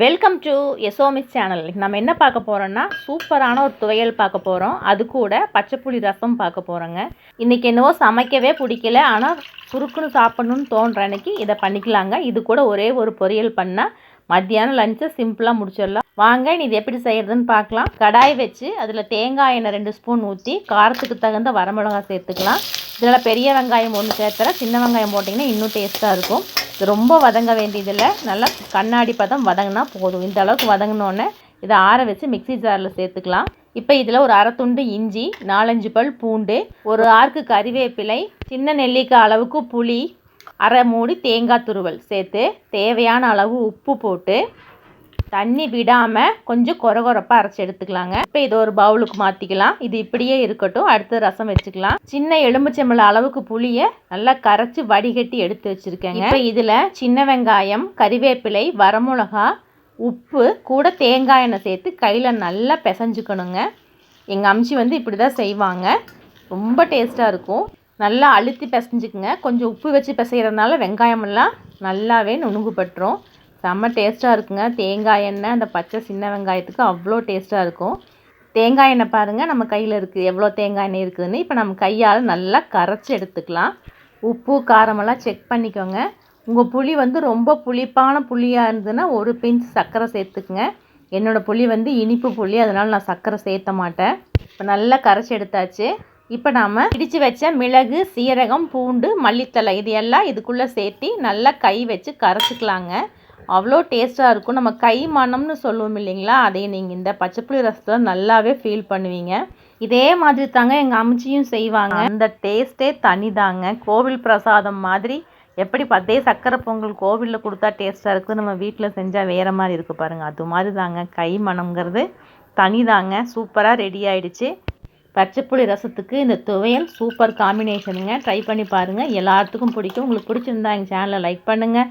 Welcome to எசோமிஸ் channel நம்ம என்ன பார்க்க போகிறோம்னா சூப்பரான ஒரு துவையல் பார்க்க போகிறோம் அது கூட பச்சைப்புளி ரசம் பார்க்க போகிறோங்க இன்றைக்கி என்னவோ சமைக்கவே பிடிக்கல ஆனால் சுருக்குன்னு சாப்பிட்ணுன்னு தோன்ற அன்னைக்கு இதை பண்ணிக்கலாங்க. இது கூட ஒரே ஒரு பொரியல் பண்ணால் மத்தியானம் லஞ்சை சிம்பிளாக முடிச்சிடலாம். வாங்க நீ இது எப்படி செய்கிறதுன்னு பார்க்கலாம். கடாய் வச்சு அதில் தேங்காய் எண்ணெய் ரெண்டு ஸ்பூன் ஊற்றி காரத்துக்கு தகுந்த வரமிளகாய் சேர்த்துக்கலாம். இதில் பெரிய வெங்காயம் ஒன்று சேர்த்துறேன். சின்ன வெங்காயம் போட்டிங்கன்னா இன்னும் டேஸ்ட்டாக இருக்கும். ரொம்ப வதங்க வேண்டியதில்லை. நல்லா கண்ணாடி பதம் வதங்கினா போதும். இந்த அளவுக்கு வதங்கினோடனே இதை ஆற வச்சு மிக்ஸி ஜாரில் சேர்த்துக்கலாம். இப்போ இதில் ஒரு அரை துண்டு இஞ்சி நாலஞ்சு பல் பூண்டு ஒரு ஆர்க்கு கறிவேப்பிலை சின்ன நெல்லிக்காய் அளவுக்கு புளி அரை மூடி தேங்காய் துருவல் சேர்த்து தேவையான அளவு உப்பு போட்டு தண்ணி விடாமல் கொஞ்சம் கொரகொரப்பாக அரைச்சி எடுத்துக்கலாங்க. இப்போ இது ஒரு பவுலுக்கு மாற்றிக்கலாம் இது இப்படியே இருக்கட்டும். அடுத்து ரசம் வச்சுக்கலாம். சின்ன எலும்புச்சம்பள அளவுக்கு புளியை நல்லா கரைச்சி வடிகட்டி எடுத்து வச்சுருக்கேங்க. இப்போ இதில் சின்ன வெங்காயம் கறிவேப்பிலை வரமிளகா உப்பு கூட தேங்காய் எண்ணெய் சேர்த்து கையில் நல்லா பிசைஞ்சுக்கணுங்க. எங்கள் அம்ச்சி வந்து இப்படி தான் செய்வாங்க. ரொம்ப டேஸ்ட்டாக இருக்கும். நல்லா அழுத்தி பிசைஞ்சுக்குங்க. கொஞ்சம் உப்பு வச்சு பிசைகிறதுனால வெங்காயமெல்லாம் நல்லாவே நுணுங்குப்பட்டுரும் செம்ம டேஸ்ட்டாக இருக்குங்க. தேங்காய் எண்ணெய் அந்த பச்சை சின்ன வெங்காயத்துக்கு அவ்வளோ டேஸ்ட்டாக இருக்கும். தேங்காய் எண்ணெய் பாருங்கள் நம்ம கையில் இருக்குது எவ்வளோ தேங்காய் எண்ணெய் இருக்குதுன்னு இப்போ நம்ம கையால் நல்லா கரைச்சி எடுத்துக்கலாம். உப்பு காரமெல்லாம் செக் பண்ணிக்கோங்க. உங்கள் புளி வந்து ரொம்ப புளிப்பான புளியாக இருந்ததுன்னா ஒரு பிஞ்ச் சர்க்கரை சேர்த்துக்குங்க. என்னோடய புளி வந்து இனிப்பு புளி அதனால் நான் சர்க்கரை சேர்த்த மாட்டேன். இப்போ நல்லா கரைச்சி எடுத்தாச்சு. இப்போ நாம் இடித்து வச்ச மிளகு சீரகம் பூண்டு மல்லித்தலை இது எல்லாம் இதுக்குள்ளே சேர்த்து நல்லா கை வச்சு கரைச்சிக்கலாங்க. அவ்வளோ டேஸ்ட்டாக இருக்கும். நம்ம கை மணம்னு சொல்லுவோம் இல்லைங்களா? அதை நீங்கள் இந்த பச்சைப்புளி ரசத்தில் நல்லாவே ஃபீல் பண்ணுவீங்க. இதே மாதிரி தாங்க எங்கள் அம்ச்சியும் செய்வாங்க. அந்த டேஸ்ட்டே தனி தாங்க கோவில் பிரசாதம் மாதிரி எப்படி பத்தே சக்கரை பொங்கல் கோவிலில் கொடுத்தா டேஸ்ட்டாக இருக்குது நம்ம வீட்டில் செஞ்சால் வேறு மாதிரி இருக்குது பாருங்கள் அது மாதிரி தாங்க. கை மணங்கிறது தனி தாங்க சூப்பராக ரெடி ஆகிடுச்சு பச்சைப்புளி ரசத்துக்கு இந்த துவையல் சூப்பர் காம்பினேஷனுங்க ட்ரை பண்ணி பாருங்கள் எல்லாத்துக்கும் பிடிக்கும். உங்களுக்கு பிடிச்சிருந்தா எங்கள் சேனலை லைக் பண்ணுங்கள்